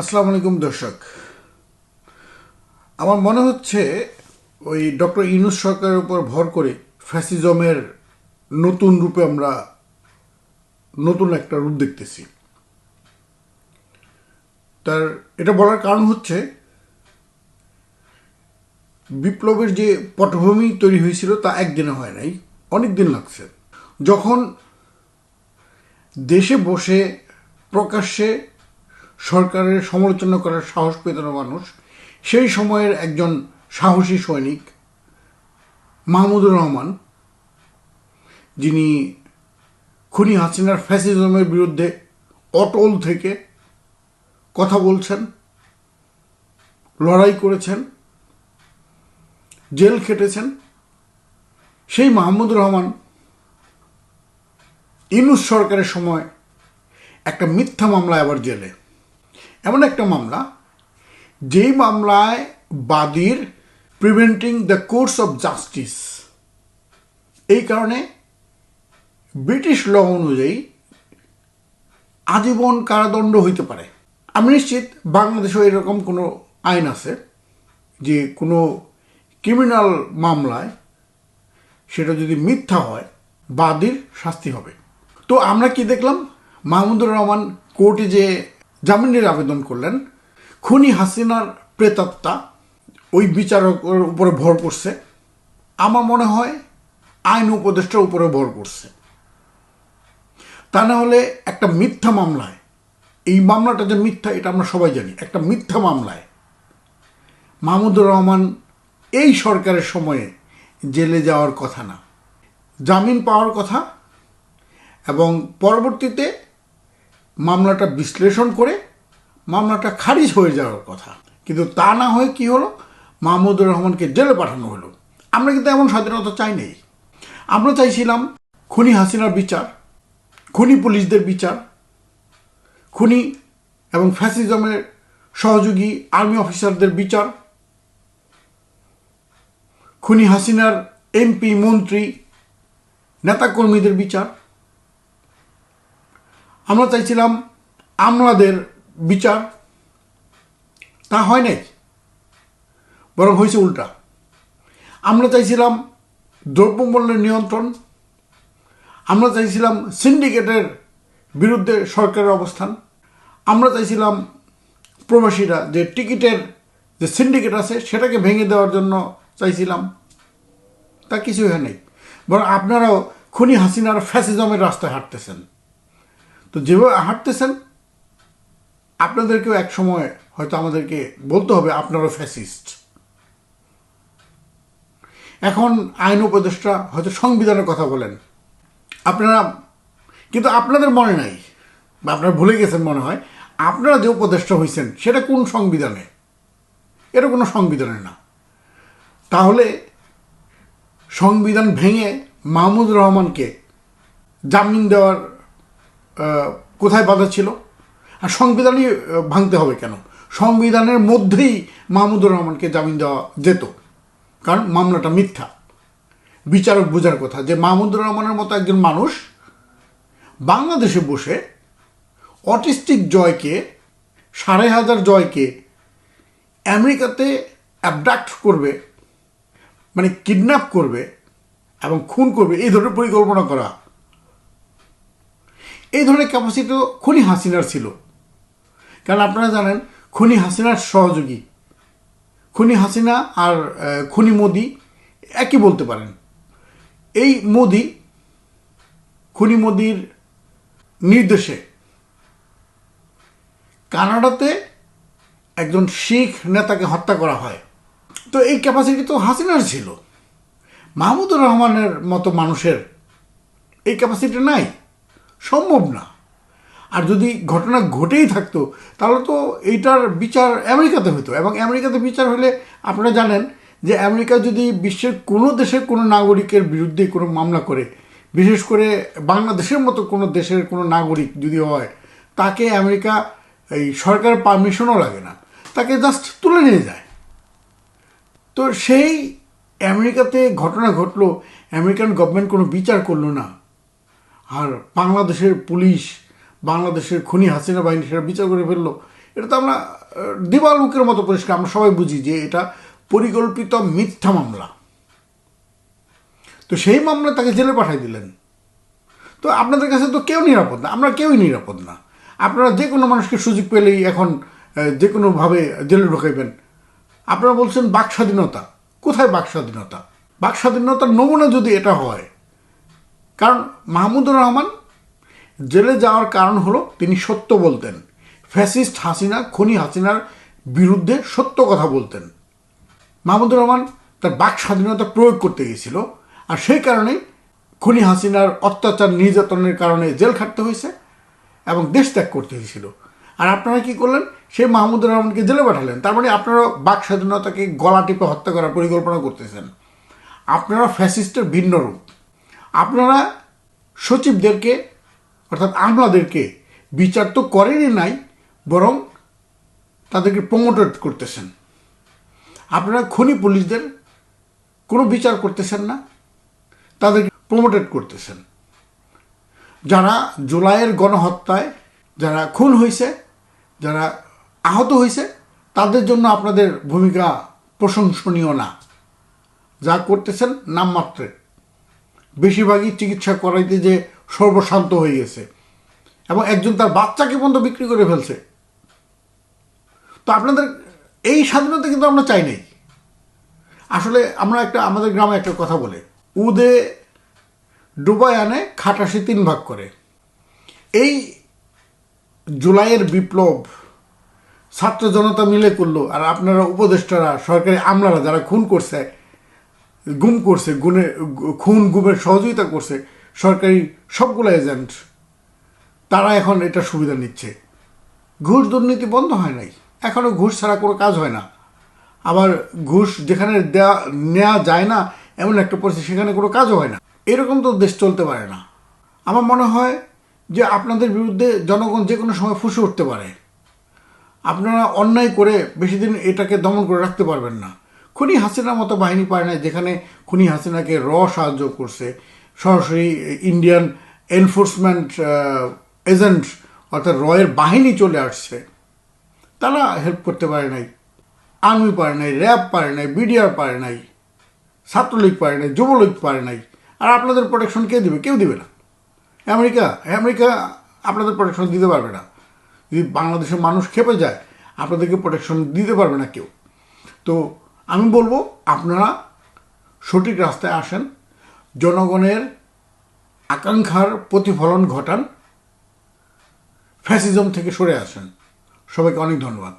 আসসালামু আলাইকুম, দর্শক। আমার মনে হচ্ছে ওই ডক্টর ইনুস সরকারের উপর ভর করে ফ্যাসিজমের নতুন রূপে আমরা নতুন একটা রূপ দেখতেছি। তার, এটা বলার কারণ হচ্ছে বিপ্লবের যে পটভূমি তৈরি হয়েছিল তা একদিনে হয় নাই, অনেক দিন লাগছে। যখন দেশে বসে, প্রকাশ্যে সরকারের সমালোচনা করার সাহস পেত না মানুষ। সেই সময়ের একজন সাহসী সৈনিক, মাহমুদুর রহমান, যিনি খুনি হাসিনার ফ্যাসিজমের বিরুদ্ধে অটল থেকে কথা বলছেন, লড়াই করেছেন, জেল খেটেছেন, সেই মাহমুদুর রহমান ইনুস সরকারের সময় একটা মিথ্যা মামলায় আবার জেলে। এমন একটা মামলা, যেই মামলায় বাদীর preventing the course of justice এই কারণে ব্রিটিশ ল অনুযায়ী আজীবন কারাদণ্ড হইতে পারে। আমি নিশ্চিত বাংলাদেশেও এরকম কোনো আইন আছে, যে কোনো ক্রিমিনাল মামলায় সেটা যদি মিথ্যা হয়, বাদীর শাস্তি হবে। তো আমরা কি দেখলাম? মাহমুদুর রহমান কোর্টে যে জামিনের আবেদন করলেন। খুনি হাসিনার প্রেতাত্মা ওই বিচারকের উপরে ভর করছে। আমার মনে হয় আইন উপদেষ্টার উপরে ভর করছে। তা না হলে একটা মিথ্যা মামলায়, এই মামলাটা যে মিথ্যা, এটা আমরা সবাই জানি, একটা মিথ্যা মামলায় মাহমুদুর রহমান এই সরকারের সময়ে জেলে যাওয়ার কথা না। জামিন পাওয়ার কথা এবং পরবর্তীতে মামলাটা বিশ্লেষণ করে মামলাটা খারিজ হয়ে যাওয়ার কথা। কিন্তু তা না হয়ে কি হলো? মাহমুদুর রহমানকে জেলে পাঠানো হলো। আমরা কিন্তু এমন স্বাধীনতা চাই নাই। আমরা চাইছিলাম খুনি হাসিনার বিচার, খুনি পুলিশদের বিচার, খুনি এবং ফ্যাসিজমের সহযোগী আর্মি অফিসারদের বিচার, খুনি হাসিনার এমপি, মন্ত্রী, নেতাকর্মীদের বিচার আমরা চাইছিলাম আমলাদের বিচার। তা হয় নাই, বরং হয়েছে উল্টা। আমরা চাইছিলাম দ্রব্যমূল্যের নিয়ন্ত্রণ। আমরা চাইছিলাম সিন্ডিকেটের বিরুদ্ধে সরকারের অবস্থান। আমরা চাইছিলাম প্রবাসীরা যে টিকিটের যে সিন্ডিকেট আছে সেটাকে ভেঙে দেওয়ার জন্য চাইছিলাম। তা কিছু হয় নাই। বরং আপনারাও খুনি হাসিনার ফ্যাসিজমের রাস্তায় হাঁটতেছেন। তো যেভাবে হাঁটতেছেন, আপনাদেরকেও এক সময় হয়তো আমাদেরকে বলতে হবে আপনারও ফ্যাসিস্ট এখন আইন উপদেষ্টা হয়তো সংবিধানের কথা বলেন। আপনারা, কিন্তু আপনাদের মনে নাই, বা আপনারা ভুলে গেছেন মনে হয়, আপনারা যে উপদেষ্টা হয়েছেন সেটা কোন সংবিধানে? এটা কোনো সংবিধানে না। তাহলে সংবিধান ভেঙে মাহমুদুর রহমানকে জামিন দেওয়ার কোথায় বাধা ছিল? আর সংবিধানই ভাঙতে হবে কেন? সংবিধানের মধ্যেই মাহমুদুর রহমানকে জামিন দেওয়া যেত। কারণ মামলাটা মিথ্যা। বিচারক বোঝার কথা যে মাহমুদুর রহমানের মতো একজন মানুষ বাংলাদেশে বসে অটিস্টিক জয়কে, সাড়ে হাজার জয়কে আমেরিকাতে অ্যাবডাক্ট করবে মানে কিডন্যাপ করবে এবং খুন করবে, এই ধরনের পরিকল্পনা করা এই ধরনের ক্যাপাসিটি খুনি হাসিনার ছিল। কারণ আপনারা জানেন, খুনি হাসিনার সহযোগী। খুনি হাসিনা আর খুনি মোদি একই বলতে পারেন। এই মোদি খুনি মোদির নির্দেশে কানাডাতে একজন শিখ নেতাকে হত্যা করা হয়। তো এই ক্যাপাসিটি তো হাসিনার ছিল। মাহমুদুর রহমানের মতো মানুষের এই ক্যাপাসিটি নাই। সম্ভব না। আর যদি ঘটনা ঘটেই থাকতো, তাহলে তো এইটার বিচার আমেরিকাতে হতো। এবং আমেরিকাতে বিচার হলে আপনারা জানেন যে আমেরিকা যদি বিশ্বের কোনো দেশের কোনো নাগরিকের বিরুদ্ধে কোনো মামলা করে, বিশেষ করে বাংলাদেশের মতো কোনো দেশের কোনো নাগরিক যদি হয়, তাকে আমেরিকা এই সরকার পারমিশনও লাগে না। তাকে জাস্ট তুলে নিয়ে যায়। তো সেই আমেরিকাতে ঘটনা ঘটলো, আমেরিকান গভর্নমেন্ট কোনো বিচার করল না। আর বাংলাদেশের পুলিশ, বাংলাদেশের খুনি হাসিনা বাহিনী সেটা বিচার করে ফেলল। এটা তো আমরা দিবালুকের মতো পরিষ্কার, আমরা সবাই বুঝি যে এটা পরিকল্পিত মিথ্যা মামলা। তো সেই মামলা তাকে জেলে পাঠাই দিলেন। তো আপনাদের কাছে তো কেউ নিরাপদ না, আমরা কেউই নিরাপদ না। আপনারা যে কোনো মানুষকে সুযোগ পেলেই এখন যে কোনোভাবে জেলে ঢোকাইবেন। আপনারা বলছেন বাক স্বাধীনতা কোথায় বাক স্বাধীনতা বাক স্বাধীনতার নমুনা যদি এটা হয় কারণ মাহমুদুর রহমান জেলে যাওয়ার কারণ হলো তিনি সত্য বলতেন। ফ্যাসিস্ট হাসিনা, খনি হাসিনার বিরুদ্ধে সত্য কথা বলতেন। মাহমুদুর রহমান তার বাক স্বাধীনতা প্রয়োগ করতে গিয়েছিল আর সেই কারণেই খুনি হাসিনার অত্যাচার নির্যাতনের কারণে জেল খাটতে হয়েছে এবং দেশ ত্যাগ করতে হয়েছিল। আর আপনারা কি করলেন? সেই মাহমুদুর রহমানকে জেলে পাঠালেন। তার মানে আপনারা বাক স্বাধীনতাকে গলা টিপে হত্যা করার পরিকল্পনা করতেছেন। আপনারা ফ্যাসিস্টের ভিন্ন রূপ। আপনারা সচিবদেরকে, অর্থাৎ আমলাদেরকে বিচার তো করেনই নাই, বরং তাদেরকে প্রমোটেড করতেছেন। আপনারা খনি পুলিশদের কোনো বিচার করতেছেন না, তাদেরকে প্রমোটেড করতেছেন। যারা জুলাইয়ের গণহত্যায় যারা খুন হয়েছে যারা আহত হয়েছে তাদের জন্য আপনাদের ভূমিকা প্রশংসনীয় না। যা করতেছেন নামমাত্রে। বেশিরভাগই চিকিৎসা করাইতে যে সর্বশান্ত হয়ে গেছে। এবং একজন তার বাচ্চাকে পর্যন্ত বিক্রি করে ফেলছে। তো আপনাদের এই স্বাধীনতা কিন্তু আমরা চাই নাই। আসলে আমরা একটা, আমাদের গ্রামে একটা কথা বলে, উদে ডুবাই আনে খাটাশি তিন ভাগ করে। এই জুলাইয়ের বিপ্লব ছাত্র জনতা মিলে করল, আর আপনারা উপদেষ্টারা, সরকারি আমলারা যারা খুন করছে গুম করছে, গুনে, খুন, গুমের সহযোগিতা করছে সরকারি সবগুলো এজেন্ট, তারা এখন এটা সুবিধা নিচ্ছে। ঘুষ দুর্নীতি বন্ধ হয় নাই। এখনও ঘুষ ছাড়া কোনো কাজ হয় না। আবার ঘুষ যেখানে দেয়া নেওয়া যায় না, এমন একটা পরিস্থিতি, সেখানে কোনো কাজও হয় না। এরকম তো দেশ চলতে পারে না। আমার মনে হয় যে আপনাদের বিরুদ্ধে জনগণ যে কোনো সময় ফুসে উঠতে পারে। আপনারা অন্যায় করে বেশি দিন এটাকে দমন করে রাখতে পারবেন না। খুনি হাসিনার মতো বাহিনী পায় না যেখানে খুনি হাসিনাকে র সাহায্য করছে। সরাসরি ইন্ডিয়ান এনফোর্সমেন্ট এজেন্ট অর্থাৎ রয়ের বাহিনী চলে আসছে। তারা হেল্প করতে পারে নাই। আর্মি পারে নাই র্যাব পারে নাই বিডিআর পারে নাই, ছাত্রলীগ পারে নাই, যুবলীগ পারে নাই। আর আপনাদের প্রোটেকশন কে দেবে? কেউ দিবে না। আমেরিকা আমেরিকা আপনাদের প্রোটেকশন দিতে পারবে না। যদি বাংলাদেশের মানুষ খেপে যায়, আপনাদেরকে প্রোটেকশন দিতে পারবে না কেউ। তো আমি বলব, আপনারা সঠিক রাস্তায় আসেন, জনগণের আকাঙ্ক্ষার প্রতিফলন ঘটান, ফ্যাসিজম থেকে সরে আসেন। সবাইকে অনেক ধন্যবাদ।